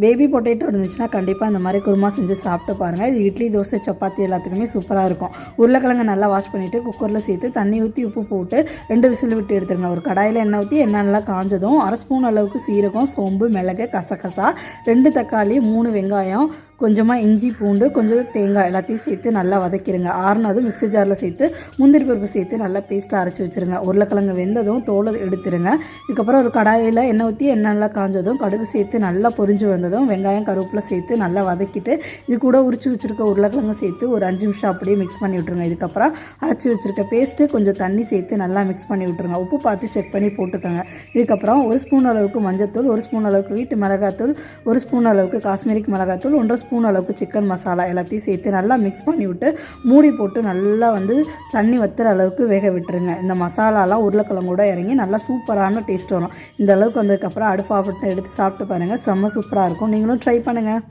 Baby potato இருந்துச்சுன்னா கண்டிப்பாக இந்த மாதிரி குருமா செஞ்சு சாப்பிட்டு பாருங்கள் இது இட்லி தோசை சப்பாத்தி எல்லாத்துக்குமே சூப்பராக இருக்கும். உருளைக்கிழங்கு நல்லா வாஷ் பண்ணிவிட்டு குக்கரில் சேர்த்து தண்ணி ஊற்றி உப்பு போட்டு ரெண்டு விசில் விட்டு எடுத்துருங்க. ஒரு கடாயில் எண்ணெய் ஊற்றி எண்ணெய் நல்லா காஞ்சதும் அரை ஸ்பூன் அளவுக்கு சீரகம் சோம்பு மிளகு கசகசா ரெண்டு தக்காளி மூணு வெங்காயம் கொஞ்சமாக இஞ்சி பூண்டு கொஞ்சம் தேங்காய் எல்லாத்தையும் சேர்த்து நல்லா வதக்கிடுங்க ஆறுனதும் மிக்ஸி ஜாரில் சேர்த்து முந்திரி பருப்பு சேர்த்து நல்லா பேஸ்ட்டாக அரைச்சி வச்சுருங்க. உருளைக்கிழங்கு வெந்ததும் தோலை எடுத்துருங்க. இதுக்கப்புறம் ஒரு கடாயில் எண்ணெய் ஊற்றி எண்ணெய் நல்லா காஞ்சதும் கடுகு சேர்த்து நல்லா பொரிஞ்சு வந்ததும் வெங்காயம் கருவேப்பிலை சேர்த்து நல்லா வதக்கிட்டு இது கூட உரிச்சு வச்சுருக்க உருளைக்கிழங்கு சேர்த்து ஒரு அஞ்சு நிமிஷம் அப்படியே மிக்ஸ் பண்ணி விட்ருங்க இதுக்கப்புறம் அரைச்சி வச்சுருக்க பேஸ்ட்டு கொஞ்சம் தண்ணி சேர்த்து நல்லா மிக்ஸ் பண்ணி விட்ருங்க உப்பு பார்த்து செக் பண்ணி போட்டுக்கோங்க. இதுக்கப்புறம் ஒரு ஸ்பூன் அளவுக்கு மஞ்சத்தூள் ஒரு ஸ்பூன் அளவுக்கு வீட்டு மிளகாத்தூள் ஒரு ஸ்பூன் அளவுக்கு காஷ்மீரிக் மிளகாத்தூள் ஒன்றரை ஸ்பூன் அளவுக்கு சிக்கன் மசாலா எல்லாத்தையும் சேர்த்து நல்லா மிக்ஸ் பண்ணி விட்டு மூடி போட்டு நல்லா வந்து தண்ணி வத்துற அளவுக்கு வேக விட்டுருங்க. இந்த மசாலாலாம் உருளைக்கிழங்கூட இறங்கி நல்லா சூப்பரான டேஸ்ட் வரும். இந்த அளவுக்கு வந்ததுக்கப்புறம் அடுப்பு ஆஃப் எடுத்து சாப்பிட்டு பாருங்கள் செம்ம சூப்பராக இருக்கும். நீங்களும் ட்ரை பண்ணுங்கள்